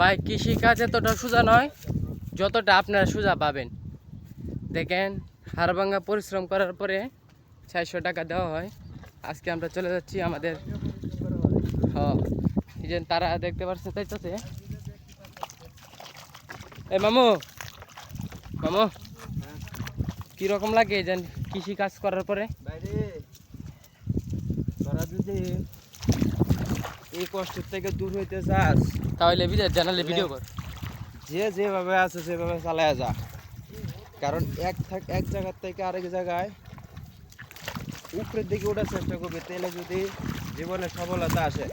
ভাই কৃষিকাজ এতটা সোজা নয়, যতটা আপনারা সোজা পাবেন। দেখেন, হাড়ভাঙ্গা পরিশ্রম করার পরে চারশো টাকা দেওয়া হয়। আজকে আমরা চলে যাচ্ছি আমাদের হ এই যে তারা দেখতে পাচ্ছে তাইতেছে। এ, মামু মামু, কীরকম লাগে এই যে কৃষি কাজ করার পরে? বাইরে এই কষ্টের থেকে দূর হইতে চাস তাহলে জানালে ভিডিও কর। যে যেভাবে আছে সেভাবে চালায় যা। কারণ এক থাক এক জায়গার থেকে আরেক জায়গায় উপরের দিকে ওঠার চেষ্টা করবে তাহলে যদি জীবনে সফলতা আসে।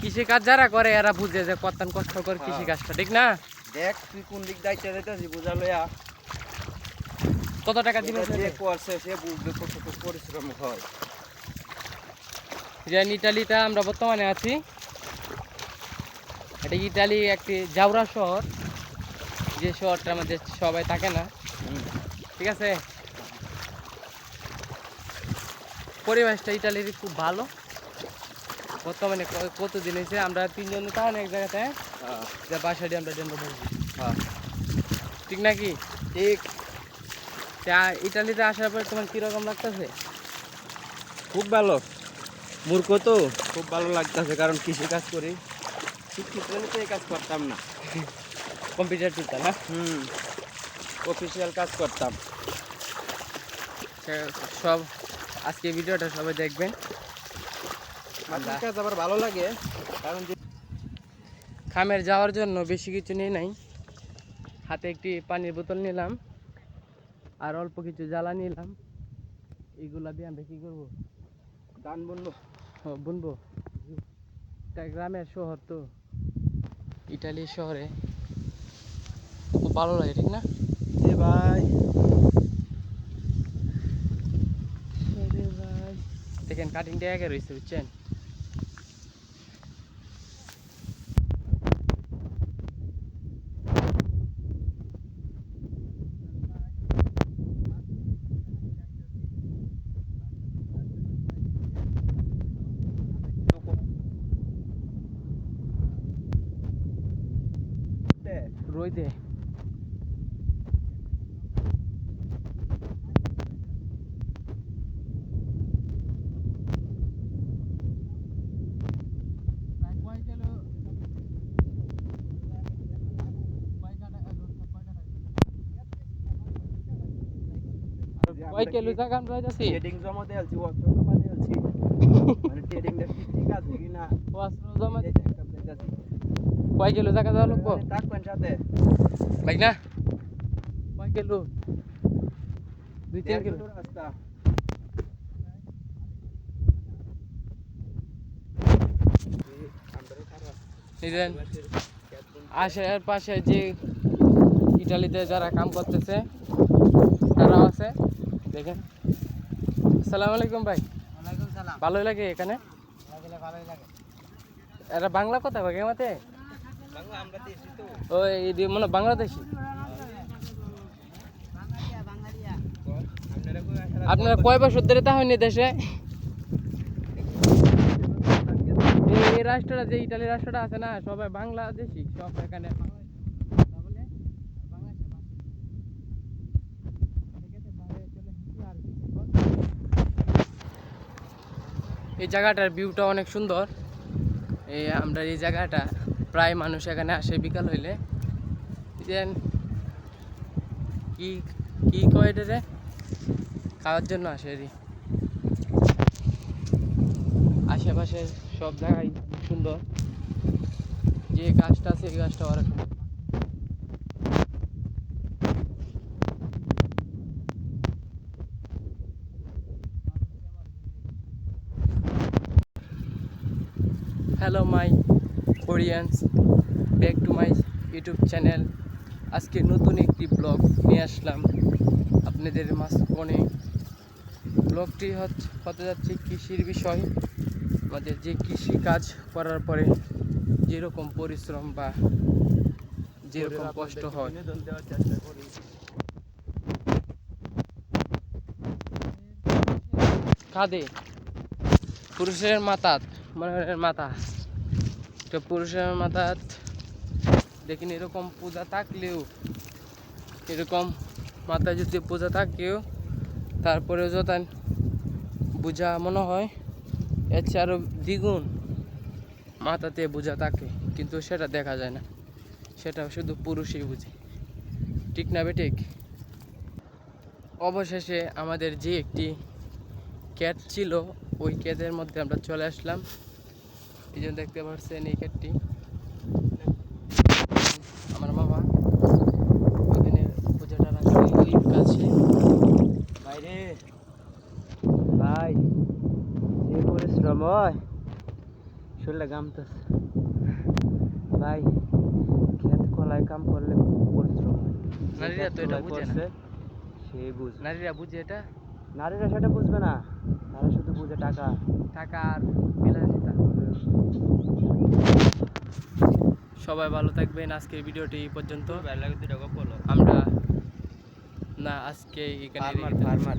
কৃষি কাজ যারা করে এরা বুঝে যে কত কষ্ট করে কৃষি কাজটা ঠিক না? দেখ তুই কোন দিক দায়িত্ব দিতেছি বুঝা লইয়া। কত টাকা দিবে যে করছে সে বুঝবে কতটুকু পরিশ্রম হয়। যে ইটালিতে আমরা বর্তমানে আছি এটা ইটালি একটি জাউরা শহর। যে শহরটার মধ্যে সবাই থাকে না। ঠিক আছে? পরিবেশটা ইটালির খুব ভালো। বর্তমানে কতদিন হয়েছে? আমরা তিনজন তাহলে এক জায়গাতে। হ্যাঁ, যে বাসাটি আমরা ডেন্ডো বলছি হ্যাঁ। ঠিক নাকি? ঠিক। তা ইটালিতে আসার পর তোমার কীরকম লাগতেছে? খুব ভালো। মূর্খ তো খুব ভালো লাগতেছে কারণ কৃষি কাজ করি। শিক্ষিত তো এই কাজ করতাম না। কম্পিউটার চলতে না? হুম। অফিসিয়াল কাজ করতাম। সব আজকে ভিডিওটা সবাই দেখবেন। কাজ আবার ভালো লাগে কারণ যে খামের যাওয়ার জন্য বেশি কিছু নিয়ে নাই। হাতে একটি পানির বোতল নিলাম আর অল্প কিছু জ্বালা নিলাম। এইগুলা দিয়ে আমরা কি করব? গান বুনবো। বুনবো। এটা গ্রামের শহর তো। ইটালি শহরে। খুব ভালো লাগে ঠিক না? যে ভাই। দেখেন কাটিংটা একে রয়েছে বুঝছেন? রইতে কয় কিলো জায়গা আমরা যাচ্ছি ট্রেডিং জমা জমা মানে আছে কিনা? অস্ত্র জমা একটা। কয় কিলো জায়গা যাওয়া লাগবো? ভাই না? কয় কিলো? দুই তিন কিলো। রাস্তা। দেন আশেপাশে যে ইটালিতে যারা কাম করতেছে তারাও আছে। দেখেন। আসসালামু আলাইকুম ভাই। সালাম। ভালোই লাগে এখানে? ভালোই লাগে। এরা বাংলা কথা কয় কেমাতে ও এই মনে বাংলাদেশি। আপনারা কয় বছর ধরে তা হয়নি দেশে? এই রাষ্ট্রটা যে ইটালি রাষ্ট্রটা আছে না, সবাই বাংলাদেশি, সব এখানে। এই জায়গাটার ভিউটা অনেক সুন্দর। এই আমরা এই জায়গাটা প্রায় মানুষ এখানে আসে বিকাল হইলে। দেন, কি কি কয় রে? খাওয়ার জন্য আসে এরই আশেপাশের সব জায়গায় সুন্দর। যে গাছটা আছে, এই গাছটা অনেক সুন্দর hello my audience back to my YouTube channel আজকে নতুন একটি ব্লগ নিয়ে আসলাম। আপনাদের মাঝখানে ব্লগটি হচ্ছে হতে যাচ্ছে কৃষির বিষয়। আমাদের যে কৃষি কাজ করার পরে যেরকম পরিশ্রম বা যেরকম কষ্ট হয়। কাঁদে পুরুষের মাথা মনের মাথা তো পুরুষের মাথা দেখিন এরকম পূজা থাকলেও, এরকম মাথায় যদি পূজা থাকেও, তারপরেও যত বোঝা মনে হয়, এর চেয়ে আরও দ্বিগুণ মাথাতে বোঝা থাকে। কিন্তু সেটা দেখা যায় না। সেটা শুধু পুরুষই বুঝে। ঠিক না বেঠিক অবশেষে আমাদের যে একটি ক্যাট ছিল ওই ক্যাটের মধ্যে আমরা চলে আসলাম। এই জন্য দেখতে পাচ্ছেন এই ক্যাটটি। আমার মামা ওখানে পূজাটা রাখছে কাছে বাইরে। ভাই যে পরিশ্রম হয় শরীরটা গামতেছে ভাই ক্ষেত কলায় কাম করলে পরিশ্রম হয়। নারীরা তো এটা বুঝে না। করছে, সেই বুঝবে নারীরা বুঝে এটা? নারীরা সেটা বুঝবে না। তারা শুধু বুঝে টাকা। টাকা আর বিলাসিতা সবাই ভালো থাকবেন। আজকের ভিডিওটি এই পর্যন্ত। আমরা না আজকে এখানে ফার্মার